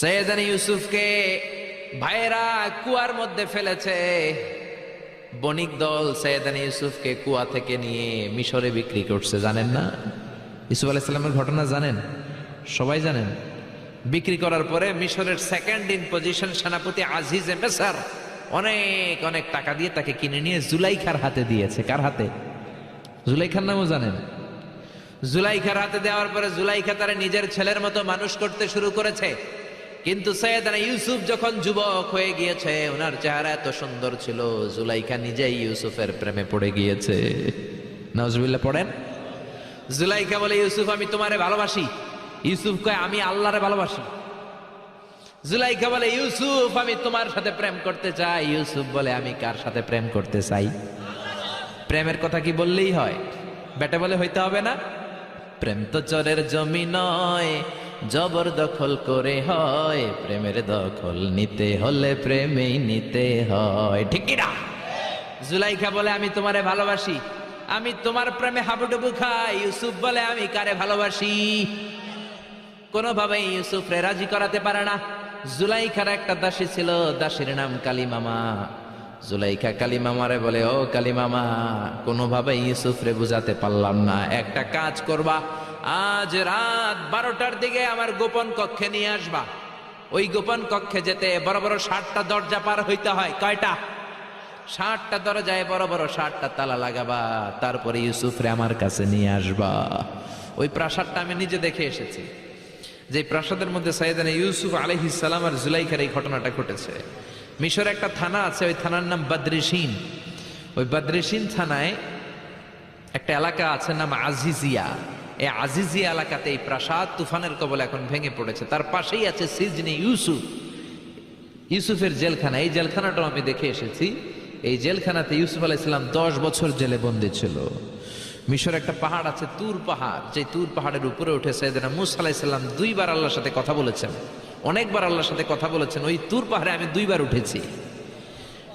সৈয়দানি ইউসুফকে ভাইয়েরা কুয়ার মধ্যে ফেলেছে। বণিক দল সৈয়দানি ইউসুফকে কুয়া থেকে নিয়ে মিশরে বিক্রি করছে, জানেন না? ইউসুফ আলাইসাল্লামের ঘটনা জানেন? সবাই জানেন। বিক্রি করার পরে মিশরের সেকেন্ড ইন পজিশন সেনাপতি আজিজ এমেসার অনেক অনেক টাকা দিয়ে তাকে কিনে নিয়ে জুলাইখার হাতে দিয়েছে। কার হাতে? জুলাইখার নামও জানেন। জুলাইখার হাতে দেওয়ার পরে জুলাইখা তারা নিজের ছেলের মতো মানুষ করতে শুরু করেছে। কিন্তু সৈয়দানা ইউসুফ যখন যুবক হয়ে গিয়েছে, ওনার চেহারা এত সুন্দর ছিল, জুলাইখা নিজেই ইউসুফের প্রেমে পড়ে গিয়েছে। নজরুল্লাহ পড়েন? জুলাইখা বলে, ইউসুফ, আমি তোমারে ভালোবাসি। ইউসুফ কয়, আমি আল্লাহরে ভালোবাসি। জুলাইখা বলে, ইউসুফ, আমি তোমার সাথে প্রেম করতে চাই। ইউসুফ বলে, আমি কার সাথে প্রেম করতে চাই? প্রেমের কথা কি বললেই হয়? বেটা বলে, হইতে হবে না। প্রেম তো চরের জমি নয়। জবর দখল করে হয়, প্রেমের দখল নিতে হলে প্রেমেই নিতে হয়। ঠিক না? জুলাইখা বলে, আমি তোমারে ভালোবাসি। আমি তোমার প্রেমে হাবুডুবু খাই। ইউসুফ বলে, আমি কারে ভালোবাসি? কোনোভাবেই ইউসুফরে রাজি করাতে পারে না। জুলাইখার একটা দাসী ছিল, দাসীর নাম কালী মামা জুলাইখা কালী মামারে বলে, ও কালী মামা কোনোভাবে ইউসুফরে বুঝাতে পারলাম না। একটা কাজ করবা আজ রাত বারোটার দিকে আমার গোপন কক্ষে নিয়ে আসবা। ওই গোপন কক্ষে যেতে বড় বড় ষাটটা দরজা পার হইতে হয়। কয়টা? ষাটটা দরজায় বড় বড় ষাটটা তালা লাগাবা, তারপরে ইউসুফরে আমার কাছে নিয়ে আসবা। ওই প্রাসাদটা আমি নিজে দেখে এসেছি। যে প্রাসাদের মধ্যে সাইদানা ইউসুফ আলহিস সালাম আর জুলাইখার এই ঘটনাটা ঘটেছে। মিশরে একটা থানা আছে, ওই থানার নাম বদ্রিসিন ওই বদ্রিসিন থানায় একটা এলাকা আছে, নাম আজিজিয়া। এই আজিজিয়া এলাকাতে এই প্রাসাদ তুফানের কবল এখন ভেঙে পড়েছে। তার পাশেই আছে সিজনি ইউসুফ। ইউসুফের জেলখানা। এই জেলখানাটাও আমি দেখে এসেছি। এই জেলখানাতে ইউসুফ আলাইসাল্লাম দশ বছর জেলে বন্দী ছিল। মিশর একটা পাহাড় আছে, তুর পাহাড়। যে তুর পাহাড়ের উপরে উঠে সাইদানা মুসা আলাইসাল্লাম দুইবার আল্লাহর সাথে কথা বলেছেন। অনেকবার আল্লাহর সাথে কথা বলেছেন। ওই তুর পাহাড়ে আমি দুইবার উঠেছি।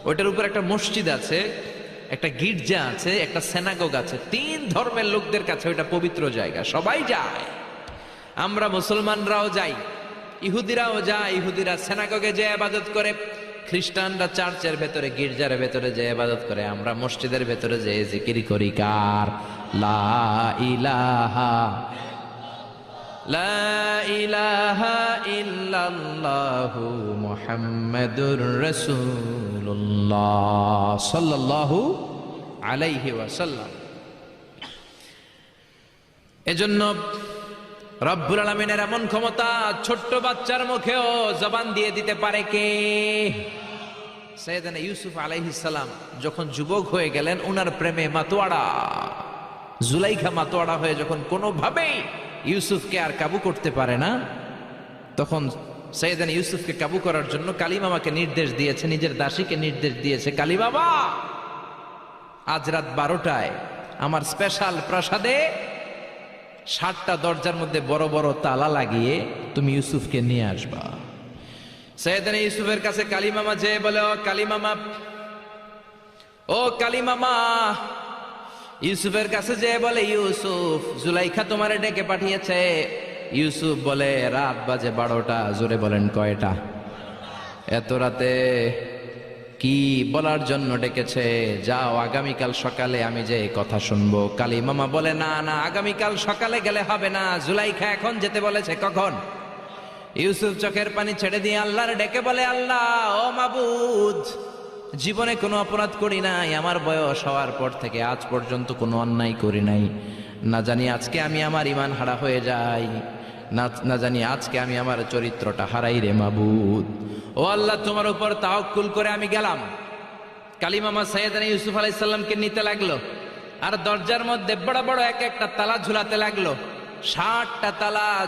ওইটার উপর একটা মসজিদ আছে। একটা গির্জা আছে, একটা সেনাগোগ আছে। তিন ধর্মের লোকদের কাছে ওইটা পবিত্র জায়গা। সবাই যায়। আমরা মুসলমানরাও যাই। ইহুদিরাও যায়। ইহুদিরা সেনাগোগে যে আবাদত করে। খ্রিস্টানরা চার্চের ভেতরে, গির্জার ভেতরে যে আবাদত করে। আমরা মসজিদের ভেতরে যে জিকির করি। কার? লা ইলাহা লা ইলাহা রাসূলুল্লাহ সাল্লাল্লাহু আলাইহি ওয়াসাল্লাম। এজন্য রব্বুল আলমিনের এমন ক্ষমতা ছোট্ট বাচ্চার মুখেও জবান দিয়ে দিতে পারে কে? সৈয়দানা ইউসুফ আলাইহিসালাম যখন যুবক হয়ে গেলেন, উনার প্রেমে মাতোয়াড়া, জুলাইখা মাতোয়াড়া হয়ে যখন কোনোভাবেই ইউসুফকে আর কাবু করতে পারে না, তখন সৈয়দান ইউসুফকে কাবু করার জন্য কালিমামাকে নির্দেশ দিয়েছে, নিজের দাসীকে নির্দেশ দিয়েছে। কালী বাবা আজ রাত বারোটায় আমার স্পেশাল প্রাসাদে ষাটটা দরজার মধ্যে বড় বড় তালা লাগিয়ে তুমি ইউসুফকে নিয়ে আসবা। সৈয়দান ইউসুফের কাছে কালিমামা যে বলে, ও কালিমামা ও কালিমামা। ইউসুফের কাছে যে বলে, ইউসুফ, জুলাইখা তোমারে ডেকে পাঠিয়েছে। ইউসুফ বলে, রাত বাজে বারোটা, জোরে বলেন কয়টা? এত রাতে কি বলার জন্য ডেকেছে? যাও, আগামীকাল সকালে আমি যে কথা শুনব। কালী মামা বলে, না না, আগামীকাল সকালে গেলে হবে না। জুলাইখা এখন যেতে বলেছে, কখন? ইউসুফ চোখের পানি ছেড়ে দিয়ে আল্লাহর ডেকে বলে, আল্লাহ, ও মাবুদ, জীবনে কোনো অপরাধ করি নাই। আমার বয়স হওয়ার পর থেকে আজ পর্যন্ত কোনো অন্যায় করি নাই। না জানি আজকে আমি আমার ইমান হারা হয়ে যাই। না জানি আজকে আমি আমার চরিত্রটা হারাই রে মাবুদ। ও আল্লাহ, তোমার উপর তাওকুল করে আমি গেলাম। কালিমামা সৈয়দানি ইউসুফ আলাইসাল্লামকে নিতে লাগল। আর দরজার মধ্যে বড় বড় এক একটা তালা ঝুলাতে লাগল। ষাটটা তালা